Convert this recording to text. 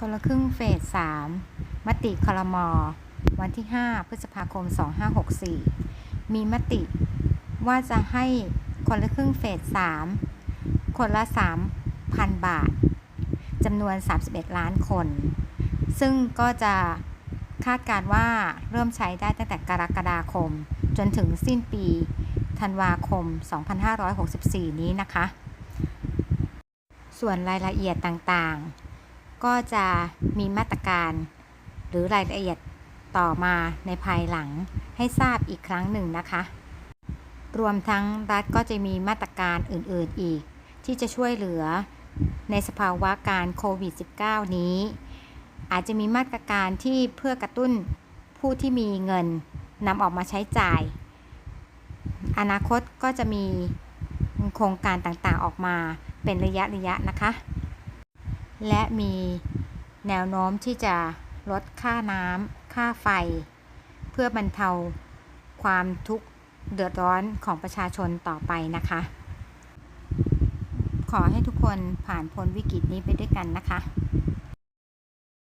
คนละครึ่งเฟส 3 มติคลม วันที่ 5 พฤษภาคม 2564 มีมติว่าจะให้คนละครึ่งเฟส 3 คนละ 3,000 บาทจำนวน 31 ล้านคน ซึ่งก็จะคาดการณ์ว่าเริ่มใช้ได้ตั้งแต่กรกฎาคม จนถึงสิ้นปีธันวาคม 2564 นี้นะคะ ส่วนรายละเอียดต่างๆ ก็จะมีมาตรการ หรือรายละเอียดต่อมาในภายหลังให้ทราบอีกครั้งหนึ่งนะคะ รวมทั้งรัฐก็จะมีมาตรการอื่นๆอีก ที่จะช่วยเหลือในสภาวะการโควิด -19 นี้ อาจจะมีมาตรการที่เพื่อกระตุ้นผู้ที่มีเงินนำออกมาใช้จ่าย อนาคตก็จะมีโครงการต่างๆออกมาเป็นระยะระยะนะคะ และมีแนวโน้มที่จะลดค่าน้ำค่าไฟ เพื่อบรรเทาความทุกข์เดือดร้อนของประชาชนต่อไปนะคะ ขอให้ทุกคนผ่านพ้นวิกฤตนี้ไปด้วยกันนะคะ